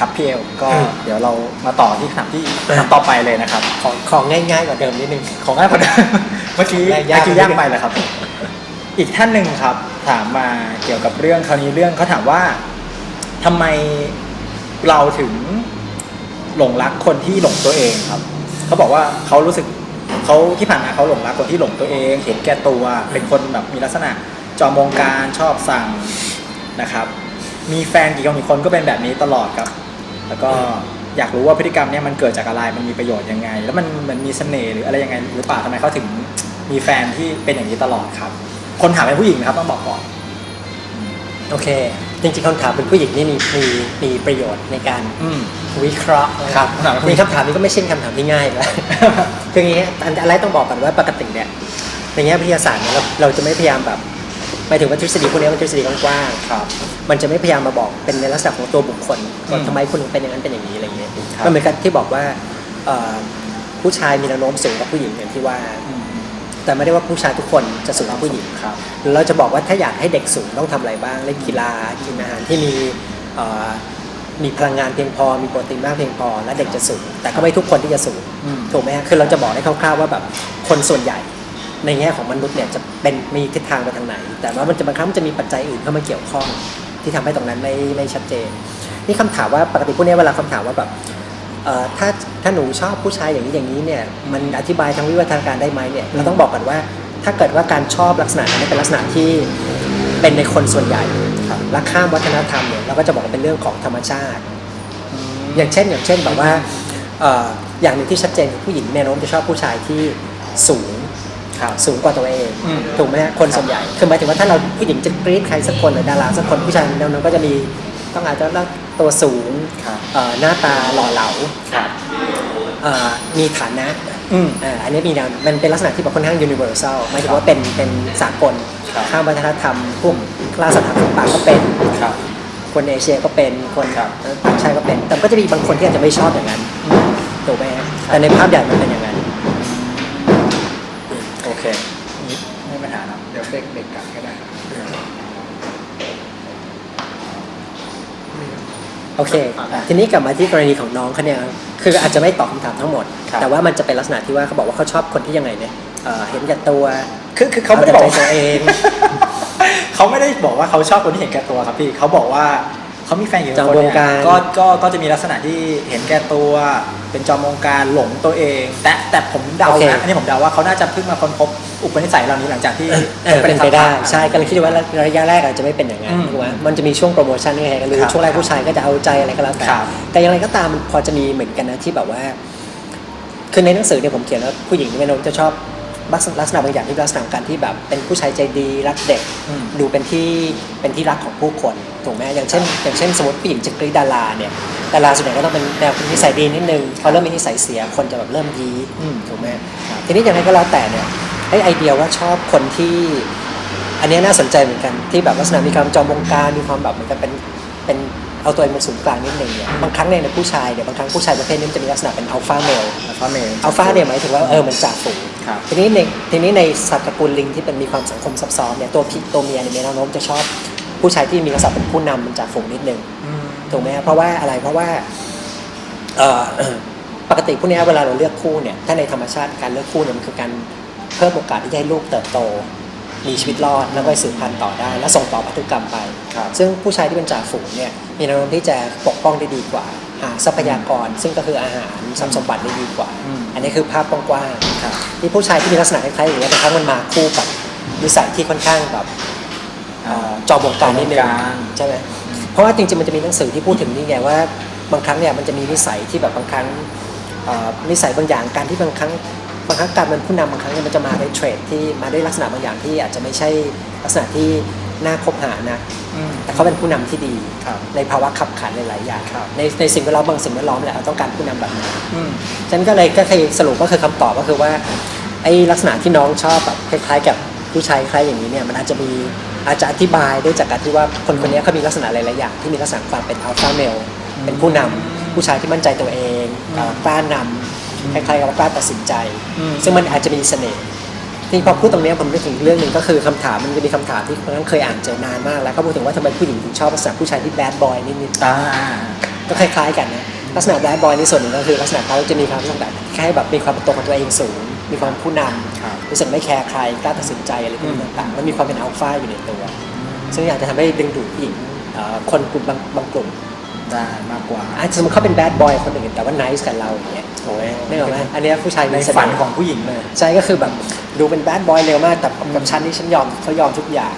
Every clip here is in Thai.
ครับพี่เอลก็อืมเดี๋ยวเรามาต่อที่คำถามที่คำถามต่อไปเลยนะครับ ของของง่ายๆกว่าเดิมนิดนึง ของง่ายกว่าเดิมเมื่อกี้แรกเมื่ยากอกี้ยากไปเลยครับ อีกท่านหนึ่งครับ ถามมาเกี่ยวกับเรื่องคราวนี้เรื่องเขาถามว่าทำไมเราถึงหลงรักคนที่หลงตัวเองครับเขาบอกว่าเขารู้สึกเขาที่ผ่านมาเขาหลงรักคนที่หลงตัวเอง เห็นแก่ตัวเป็นคนแบบมีลักษณะจอมวงการชอบสั่งนะครับ มีแฟนกี่คนกี่คนก็เป็นแบบนี้ตลอดครับ แล้วก็อยากรู้ว่าพฤติกรรมเนี้ยมันเกิดจากอะไรมันมีประโยชน์ยังไง แล้วมันมันมีเสน่ห์หรืออะไรยังไงหรือเปล่าทำไมเขาถึงมีแฟนที่เป็นอย่างนี้ตลอดครับ คนถามเป็นผู้หญิงนะครับต้องบอกก่อนโอเค จริงๆคำถามเป็นผู้หญิงนี่มีมีมีประโยชน์ในการอืม วิเคราะห์ครับคำถามเป็นผู้หญินี่งคำถามนี้ก็ไม่ใช่คำถามที่ง่ายแล้วคืออย่างนี้อันอันแรกต้องบอกก่อนว่าปกติเนี่ยในแง่วิทยาศาสตร์เนี่ยเราเราจะไม่พยายามแบบ หมายถึงว่าทฤษฎีพวกนี้มันทฤษฎีกว้างๆครับ มันจะไม่พยายามมาบอกเป็นในลักษณะของตัวบุคคลว่าอืมทำไมคุณถึงเป็นอย่างนั้นเป็นอย่างนี้อะไรเงี้ยครับมันเหมือนกันที่บอกว่าเอ่อผู้ชายมีแนวโน้มสูงกว่าผู้หญิงอย่างที่ว่าอืมแต่ไม่ได้ว่าผู้ชายทุกคนจะสูงกว่าผู้หญิงครับหรือเราจะบอกว่าถ้าอยากให้เด็กสูงต้องทำอะไรบ้างเล่นกีฬากินอาหารที่มีเอ่อมีพลังงานเพียงพอ มีโปรตีนมากเพียงพอ และเด็กจะสูง แต่ก็ไม่ทุกคนที่จะสูงอืมถูกไหมฮะ คือเราจะบอกได้คร่าวๆว่าแบบคนส่วนใหญ่ ในแง่ของมนุษย์เนี่ยจะเป็นมีทิศทางไปทางไหน แต่ว่ามันจะบางครั้งมันจะมีปัจจัยอื่นเข้ามาเกี่ยวข้องที่ทำให้ตรงนั้นไม่ไม่ชัดเจน นี่คำถามว่าปกติพวกเนี้ยเวลาคำถามว่าแบบถ้าถ้าหนูชอบผู้ชายอย่างนี้อย่างนี้เนี่ยมันอธิบายทางวิวัฒนาการได้ไหมเนี่ยเราต้องบอกกันว่า ถ้าเกิดว่าการชอบลักษณะนั้นเป็นลักษณะที่เป็นในคนส่วนใหญ่ครับและข้ามวัฒนธรรมเนี่ยเราก็จะบอกว่าเป็นเรื่องของธรรมชาติ อย่างเช่นอย่างเช่นแบบว่าเอ่ออย่างหนึ่งที่ชัดเจนคือผู้หญิงแนวโน้มจะชอบผู้ชายที่สูง ครับสูงกว่าตัวเองอืม ถูกไหมฮะคนส่วนใหญ่คือหมายถึงว่าถ้าเราผู้หญิงจะกรี๊ดใครสักคนหรือดาราสักคนผู้ชายแนวโน้มก็จะมีต้องอาจจะตัวสูงครับเอ่อหน้าตาหล่อเหลาครับเอ่อมีฐานะ อืม เอ่ออันนี้มีแนวมันเป็นลักษณะที่แบบค่อนข้าง universal หมายถึงว่าเป็นเป็นสากลครับ ข้ามวัฒนธรรมพวกคลาสสถาปัตย์ก็เป็น ครับ คนเอเชียก็เป็นคนครับ ต่างชาติก็เป็น แต่ก็จะมีบางคนที่อาจจะไม่ชอบอย่างนั้นอืม ถูกไหมฮะแต่ในภาพใหญ่มันเป็นอย่างนั้น โอเคไม่มีปัญหานะเดี๋ยวเบรกเบรกกลับก็ได้ครับ โอเค ทีนี้กลับมาที่กรณีของน้องเขาเนี่ยคืออาจจะไม่ตอบคำถามทั้งหมดครับแต่ว่ามันจะเป็นลักษณะที่ว่าเขาบอกว่าเขาชอบคนที่ยังไงเนี่ยเอ่อเห็นแก่ตัวคือคือเขาไม่ได้บอกว่าเอาแต่ใจตัวเองเขาไม่ได้บอกว่าเขาชอบคนที่เห็นแก่ตัวครับพี่เขาบอกว่าเขามีแฟนอยู่จอมคนวเนี่งยการก็ก็ก็จะมีลักษณะที่เห็นแก่ตัว เป็นจอมวงการหลงตัวเอง แต่แต่ผมเดาโอเคนะอันนี้ผมเดาว่าเขาน่าจะเพิ่งมาค้นพบ อุปนิสัยเหล่านี้หลังจากที่เออเป็นไปได้สัมภาษณ์ใช่กำลังคิดว่าระยะแรกอาจจะไม่เป็นอย่างนั้นอืมถูกไหมมันจะมีช่วงโปรโมชั่นนี่ไงหรือครับช่วงแรกผู้ชายก็จะเอาใจอะไรก็แล้วแต่ครับแต่อย่างไรก็ตามมันพอจะมีเหมือนกันนะที่แบบว่า คือในหนังสือเนี่ยผมเขียนว่าผู้หญิงที่ไม่นมจะชอบลักษณะบางอย่างที่ลักษณะของการที่แบบเป็นผู้ชายใจดีรักเด็กอืมดูเป็นที่เป็นที่รักของผู้คนถูกไหมอย่างเช่น อย่างเช่นสมมติผู้หญิงจะกรีดดาราเนี่ยดาราส่วนใหญ่ก็ต้องเป็นแนวนิสัยดีนิดนึงพอเริ่มมีนิสัยเสียคนจะแบบเริ่มยี้อืมถูกไหมทีนี้อย่างไรก็แล้วแต่เนี่ย ไอไอเดียว่าชอบคนที่ อันเนี้ยน่าสนใจเหมือนกันที่แบบลักษณะมีความจอมวงการมีความแบบเหมือนกันเป็นเป็นเอาตัวเองเป็นศูนย์กลางนิดนึงเนี่ยบางครั้งเนี่ยในผู้ชายเนี่ยบางครั้งผู้ชายประเภทนี้มันจะมีลักษณะเป็นอัลฟาเมลอัลฟาเมลอัลฟาเนี่ยหมายถึงว่าเออมันจ่าฝูงครับทีนี้ในทีนี้ในสัตว์ตระกูลลิงที่เป็นมีความสังคมซับซ้อนเนี่ยตัวพี่ตัวเมียเนี่ยมีแนวโน้มจะชอบผู้ชายที่มีลักษณะเป็นผู้นำเป็นจ่าฝูงนิดนึงอืมถูกไหมครับเพราะว่าอะไรเพราะว่าเอ่อปกติพวกเนี้ยเวลาเราเลือกคู่เนี่ยถ้าในธรรมชาติการเลือกคู่เนี่ยมันคือการเพิ่มโอกาสที่จะให้ลูกเติบโต มีชีวิตรอดแล้วก็สืบพันธุ์ต่อได้ และส่งต่อพันธุกรรมไปครับซึ่งผู้ชายที่เป็นจ่าฝูงเนี่ยมีแนวโน้มที่จะปกป้องได้ดีกว่า หาทรัพยากร ซึ่งก็คืออาหารทรัพย์สมบัติได้ดีกว่าอืมอันนี้คือภาพกว้างครับๆที่ผู้ชายที่มีลักษณะคล้ายๆอย่างเงี้ยบางครั้งมันมาคู่กับนิสัยที่ค่อนข้างแบบเอ่อจอมวงการนิดนึงจอมวงการใช่ไหมเพราะว่าจริงๆมันจะมีหนังสือที่พูดถึงนี่ไงว่าบางครั้งเนี่ยมันจะมีนิสัยที่แบบบางครั้งเอ่อนิสัยบางอย่างการที่บางครั้ง บางครั้งการเป็นผู้นำบางครั้งเนี่ยมันจะมาด้วยเทรดที่มาด้วยลักษณะบางอย่างที่อาจจะไม่ใช่ลักษณะที่น่าคบหานะอืมแต่เขาเป็นผู้นำที่ดีครับในภาวะขับขันหลายๆอย่างครับในในสิ่งแวดล้อมบางสิ่งแวดล้อมแหละเราต้องการผู้นำแบบนั้นอืมฉะนันก็เลยก็คือสรุปก็คือคำตอบก็คือว่าไอ้ลักษณะที่น้องชอบแบบคล้ายๆ กับผู้ชายคล้ายอย่างนี้เนี่ยมันอาจจะมีอาจจะอธิบายด้วยจากการที่ว่าคนคนนี้เขามีลักษณะหลายๆอย่างที่มีลักษณะความเป็นอัลฟาเมลเป็นผู้นำผู้ชายที่มั่นใจตัวเองเอ่อกล้านำ คล้ายๆกับว่ากล้าตัดสินใจอืมซึ่งมันอาจจะมีเสน่ห์จริงพอพูดตรงเนี้ยผมนึกถึงเรื่องหนึ่งก็คือคำถามมันจะมีคำถามที่ครั้งเคยอ่านเจอนานมาก แล้วก็พูดถึงว่าทำไมผู้หญิงถึงชอบลักษณะผู้ชายที่แบดบอยนิดอ่าๆก็คล้ายๆกันนะลักษณะแบดบอยในส่วนหนึ่งก็คือลักษณะเขาจะมีความรู้สึกแบบแค่แบบมีความเป็นตัวของตัวเองสูง มีความเป็นผู้นำครับรู้สึกไม่แคร์ใครกล้าตัดสินใจอะไรพวกนี้ต่างๆแล้วมีความเป็นอัลฟาอยู่ในตัว ซึ่งอยากจะทำให้ดึงดูดผู้หญิงเอ่อคนกลุ่มบางบางกลุ่ม ได้มากกว่าอาจจะสมมติเขาเป็นแบดบอยคนอื่นแต่ว่า n น c e กับเราอย่างเงี้ยโอ้ยไม่หรอกไหมอันเนี้ยผู้ชายในมีเสฝันน่ห์ของผู้หญิงเลยใช่ก็คือแบบดูเป็นแบดบอยเร็วมากแต่กับฉันนี่ฉันยอมเขายอมทุกอย่าง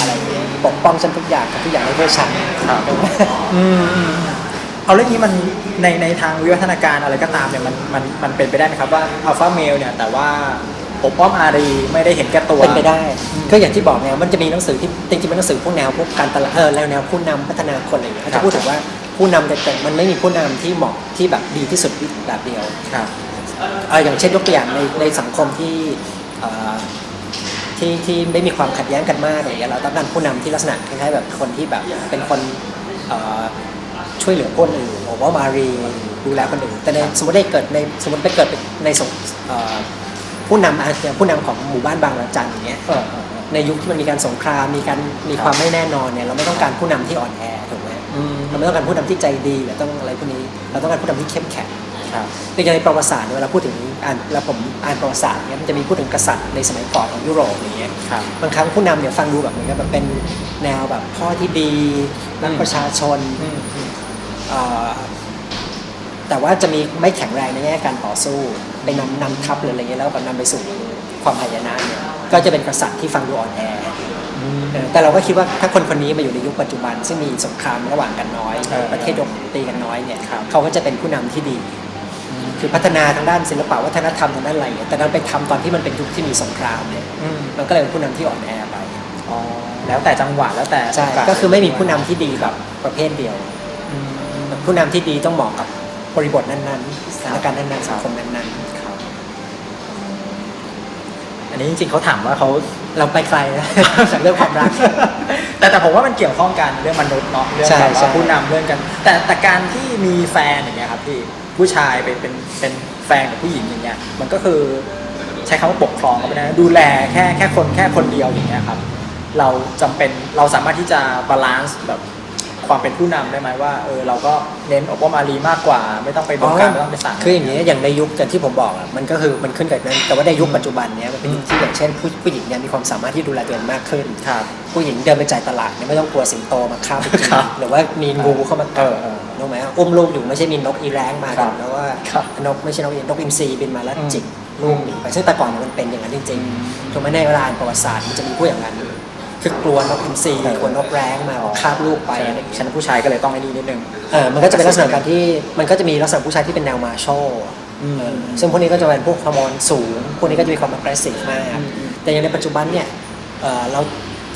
อะไรอย่างเงี้ยปกป้องฉันทุกอย่างกับทุกอย่างให้เพื่อฉันครับอืมอืมเอาเรื่องนี้มันในในทางวิวัฒนาการอะไรก็ตามเนี่ยมันมันมันเป็นไปได้ไหมครับว่าอัลฟาเมลเนี่ยแต่ว่าปกป้องอารีไม่ได้เห็นแก่ตัวเป็นไปได้ก็อย่างที่บอกไงมันจะมีหนังสือที่จริงๆเป็นหนังสือพวกแนวพวกการตลาดเออแนวผู้นำพัฒนาคนอะไรอย่างเงี้ยเขาครัจะบพูดถึงว่า ผู้นำแต่มันไม่มีผู้นำที่เหมาะที่แบบดีที่สุดแบบเดียวครับเอ่ออย่างเช่นยกตัวอย่างในในสังคมที่เอ่อที่ที่ไม่มีความขัดแย้งกันมากอะไรอย่างเงี้ยเราต้องการผู้นำที่ลักษณะคล้ายๆแบบคนที่แบบเป็นคนเอ่อช่วยเหลือคนอื่นโอบว่ามารีดูแลคนอื่นแต่ในสมมติได้เกิดในสมมติไปเกิดในสงเอ่อผู้นำอาอย่างผู้นำของหมู่บ้านบางระจันอย่างเงี้ยเออเออเออในยุคที่มันมีการสงครามมีการมีความไม่แน่นอนเนี่ยเราไม่ต้องการผู้นำที่อ่อนแอถูกไห มอืมเราไม่ต้องการผู้นำที่ใจดีหรือต้องอะไรพวกนี้ เราต้องการผู้นำที่เข้มแข็งครับในในประวัติศาสตร์เนี่ยเวลาพูดถึงอ่านแล้วผมอ่านประวัติศาสตร์เนี่ยมันจะมีพูดถึงกษัตริย์ในสมัยก่อนของยุโรปอย่างเงี้ยครับบางครั้งผู้นำเนี่ยฟังดูแบบเหมือนกับแบบเป็นแนวแบบพ่อที่ดีรักประชาชนอืมอืมเอ่อแต่ว่าจะมีไม่แข็งแรงในแง่การต่อสู้ไปนำนำทัพหรืออะไรเงี้ยแล้วแบบนำไปสู่ความหายนะเนี่ยก็จะเป็นกษัตริย์ที่ฟังดูอ่อนแออืมเออ แต่เราก็คิดว่าถ้าคนคนนี้มาอยู่ในยุคปัจจุบัน ซึ่งมีสงครามระหว่างกันน้อยเออประเทศยกตีกันน้อยเนี่ยครับเขาก็จะเป็นผู้นำที่ดี คือพัฒนาทางด้านศิลปะวัฒนธรรมทางด้านอะไรเนี่ยแต่เราไปทำตอนที่มันเป็นยุคที่มีสงครามเนี่ยอืมมันก็เลยเป็นผู้นำที่อ่อนแอไปอ๋อแล้วแต่จังหวะแล้วแต่ใช่โาสก็คือไม่มีผู้นำที่ดีแบบประเภทเดียวอืมผู้นำที่ดีต้องเหมาะกับบริบทนั้นๆสถานการณ์นั้นๆสังคมนั้นครับ อันนี้จริงๆเขาถามว่าเขาๆเราไปไกลนะ จากเรื่องความรัก แต่แต่ผมว่ามันเกี่ยวข้องกันเรื่องมนุษย์เนาะเรื่องใช่แบบใช่ ว่าผู้นำเรื่องกัน แต่แต่การที่มีแฟนอย่างเงี้ยครับพี่ผู้ชายเป็นเป็นเป็นแฟนกับผู้หญิงอย่างเงี้ยมันก็คือใช้คำว่าปกครองก็ไม่ได้นะดูแลแค่แค่คนแค่คนเดียวอย่างเงี้ยครับ เราจำเป็นเราสามารถที่จะบาลานซ์แบบ ความเป็นผู้นำได้ไหมว่าเออเราก็เน้นอบรมอารีมากกว่า ไม่ต้องไปบงการไม่ต้องไปสั่ง คืออย่างนี้อย่างในยุคอย่างที่ผมบอกอะมันก็คือมันขึ้นกับนั้นแต่ว่าในยุคปัจจุบันเนี้ยมันเป็นยุคที่อย่างเช่นผู้ผู้หญิงเนี่ยมีความสามารถที่ดูแลตัวเองมากขึ้น ครับ ผู้หญิงเดินไปจ่ายตลาดเนี่ยไม่ต้องกลัวสิงโตมาฆ่าไปกินครับหรือว่ามีงูเข้ามาเอกัดอเออรู้ไหมอุ้มลูกอยู่ไม่ใช่มีนกอีแรงมาครักับนแล้วว่าครับนกไม่ใช่นกอีนกอินทรีบินมาแล้วอืมจิกลูกหนีไปซึ่งแต่ก่อนเนี่ยมันเป็นอย่างนั้นจริงๆถูกไหมในเวลาอ่านประวัติศาสตร์มันจะมีพูดอย่างนั้น คือกลัวนกอินทรีเออกลัวนกแรงมาคาบลูกไปอะไรอย่างเงี้ยฉันผู้ชายก็เลยต้องไอ้นี่นิดนึงเออมันก็จะเป็นลักษณะการที่มันก็จะมีลักษณะผู้ชายที่เป็นแนวมาโชอืมเออซึ่งพวกนี้ก็จะเป็นพวกฮอร์โมนสูง พวกนี้ก็จะมีความ aggressive มากอืมแต่อย่างในปัจจุบันเนี่ยเออเรา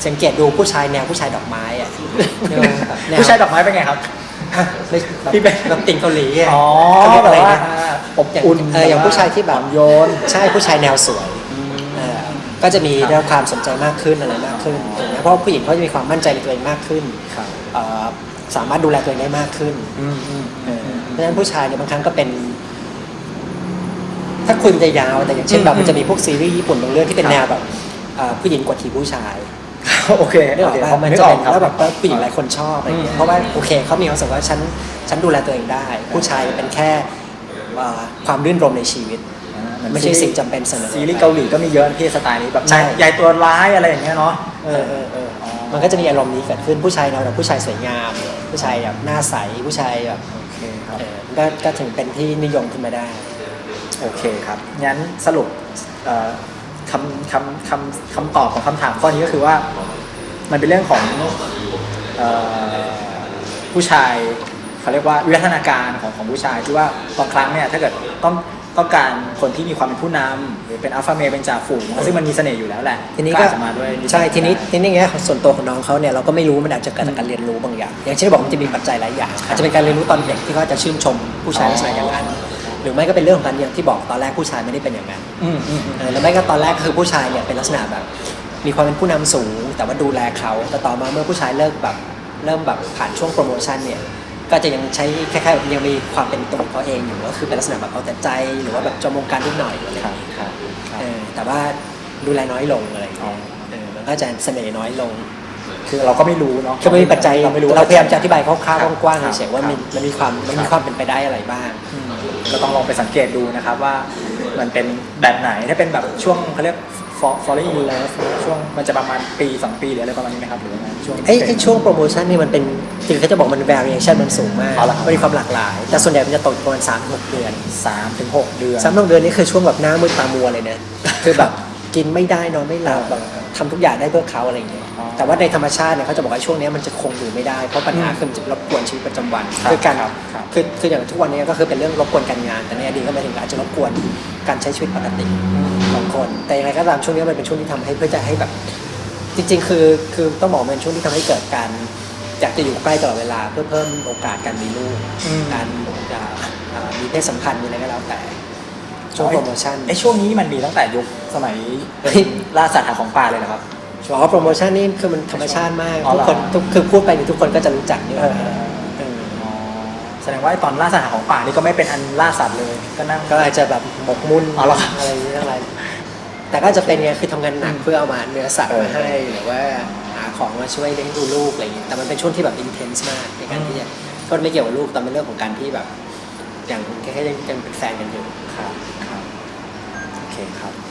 สังเกตดูผู้ชายแนวผู้ชายดอกไม้อะแนวแนวผู้ชายดอกไม้เป็นไงครับไม่แบบที่เป็นแบบติ่งเกาหลีอะอ๋อเขาเรียกแบอะบไรว่านะอบอย่างอุ่นเอออย่างผู้ชายที่แบบอ่อนโยน ใช่ผู้ชายแนวสวยเออ ก็จะมีครับได้รับความสนใจมากขึ้นอะไรมากขึ้นถูกไหมเพราะผู้หญิงเขาจะมีความมั่นใจในตัวเองมากขึ้นครับ เอ่อสามารถดูแลตัวเองได้มากขึ้นอืมอืมเออเพราะฉะนั้นผู้ชายเนี่ยบางครั้งก็เป็น ถ้าคุยมันจะยาวแต่อย่างเช่นแบบมันจะมีพวกซีรีส์ญี่ปุ่นบางเรื่องที่เป็นแนวแบบเอ่อผู้หญิงกดขี่ผู้ชาย โอเคนึกอโออกเคปะผมมันนึกจะออเป็กนครับแล้วแบบว่าผู้หญิงหลายคนชอบอะไรอย่างเงี้ยอืมเพราะว่าโอเคเขามีความรู้สึกว่าฉันฉันดูแลตัวเองได้ ผู้ชายเป็นแค่เอ่อความรื่นรมในชีวิต อ่าเหอนไม่ใช่สิ่งจำเป็นเสมอซีรีส์เกาหลีก็มีเยอะนะพี่สไตล์นี้แบบใช่นายยายตัวร้ายอะไรอย่างเงี้ยเนาะเออเออเออมันก็จะมีอารมณ์นี้เกิดขึ้นผู้ชายเราแบบผู้ชายสวยงาม ผู้ชายแบบหน้าใสผู้ชายแบบโอเคครับเออมันก็ก็ถึงเป็นที่นิยมขึ้นมาได้ โอเคครับงั้นสรุปเอ่อคำคำคำคำตอบของคำถามข้อนี้ก็คือว่า มันเป็นเรื่องของเอ่อผู้ชายเขาเรียกว่าวิวัฒนาการของของผู้ชายที่ว่าบางครั้งเนี่ยถ้าเกิดต้อง ต้องการคนที่มีความเป็นผู้นำหรือเป็นอัลฟาเมลเป็นจ่าฝูงซึ่งมันมีเสน่ห์อยู่แล้วแหละทีนี้ก็อาจจะมาด้วยใช่ทีนี้ทีนี้เงี้ยส่วนตัวของน้องเขาเนี่ยเราก็ไม่รู้มันอาจจะเกิดจากการเรียนรู้บางอย่าง อย่างเช่นบอกมันจะมีปัจจัยหลายอย่างอาจจะเป็นการเรียนรู้ตอนเด็กที่เขาจะชื่นชมผู้ชายลักษณะอย่างนั้นหรือไม่ก็เป็นเรื่องของการอย่างที่บอกตอนแรกผู้ชายไม่ได้เป็นอย่างนั้นอืมอืมอืมเออแล้วไม่ก็ตอนแรกคือผู้ชายเนี่ยเป็นลักษณะแบบ มีความเป็นผู้นำสูง แต่ว่าดูแลเขาแต่ต่อมาเมื่อผู้ชายเลิกแบบเริ่มแบบผ่านช่วงโปรโมชั่นเนี่ย ก็จะยังใช้คล้ายๆแบบยังมีความเป็นตัวของเขาเองอยู่ก็คือเป็นลักษณะแบบเอาแต่ใจหรือว่าแบบจมวงการนิดหน่อยอะไรอย่างเงี้ยครับครับเออแต่ว่าดูแลน้อยลงอะไรอย่างเงี้ยเออมันก็จะเสน่ห์น้อยลง คือเราก็ไม่รู้เนาะคือมันมีปัจจัยเราไม่รู้เราพยายามจะอธิบายคร่าวครับๆกว้างครับๆเฉยๆว่ามันมันมีความมันมีความเป็นไปได้อะไรบ้างอืมก็ต้องลองไปสังเกตดูนะครับว่ามันเป็นแบบไหนถ้าเป็นแบบช่วงเขาเรียก fall falling in love ช่วงมันจะประมาณปีสองปีหรืออะไรประมาณนี้ไหมครับหรือว่าไงช่วง ไอ้ไอ้ช่วงโปรโมชั่นนี่มันเป็นจริงๆเขาจะบอกมัน variation มันสูงมากเอาล่ะครับ มันมีความหลากหลาย แต่ส่วนใหญ่มันจะตกประมาณสามถึงหกเดือนสามถึงหกเดือน สามถึงหกเดือนนี่คือช่วงแบบหน้ามืดตามัวเลยนะ คือแบบกินไม่ได้นอนไม่หลับแบบ ทำทุกอย่างได้เพื่อเขาอะไรอย่างเงี้ยอ๋อแต่ว่าในธรรมชาติเนี่ยเขาจะบอกว่าช่วงเนี้ยมันจะคงอยู่ไม่ได้เพราะปัญหาคือมันจะรบกวนชีวิตประจำวันครับคือการครับครับคือคืออย่างทุกวันนี้ก็คือเป็นเรื่องรบกวนการงาน แต่ในอดีตก็หมายถึงอาจจะรบกวนการใช้ชีวิตปกติของคน แต่ยังไงก็ตามช่วงนี้มันเป็นช่วงที่ทำให้เพื่อจะให้แบบจริง ๆ คือคือต้องบอกว่าเป็นช่วงที่ทำให้เกิดการอยากจะอยู่ใกล้ตลอดเวลาเพื่อเพิ่มโอกาสการมีลูกอืมการอ่าอ่ามีเพศสัมพันธ์มีอะไรก็แล้วแต่ ช่วงโปรโมชั่นไอ้ช่วงนี้มันมีตั้งแต่ยุคสมัยเฮ้ยล่าสัตว์หาของป่าเลยเหรอครับบอกว่าโปรโมชั่นนี่คือมันธรรมชาติมากอ๋อทุกเหรอคนทุกคือพูดไปเนี่ยทุกคนก็จะรู้จักเนี่ยเออเอออ๋อแสดงว่าไอ้ตอนล่าสัตว์หาของป่านี่ก็ไม่เป็นอันล่าสัตว์เลย ก็นั่งก็อาจจะแบบหมกมุ่นอ๋อเหรออะไรอย่างเงี้ยอะไร แต่ก็จะเป็นไงคือทำงานหนักอืมเพื่อเอามาเนื้อสัตว์เออมาให้หรือว่าหาของมาช่วยเลี้ยงดูลูกอะไรอย่างเงี้ยแต่มันเป็นช่วงที่แบบอินเทนส์มากในการที่จะโทษไม่เกี่ยวกับลูกแต่เป็นเรื่องของการที่แบบอย่างแค่ยังยังเป็นแฟนกันอยู่ครับครับโอ เคครับ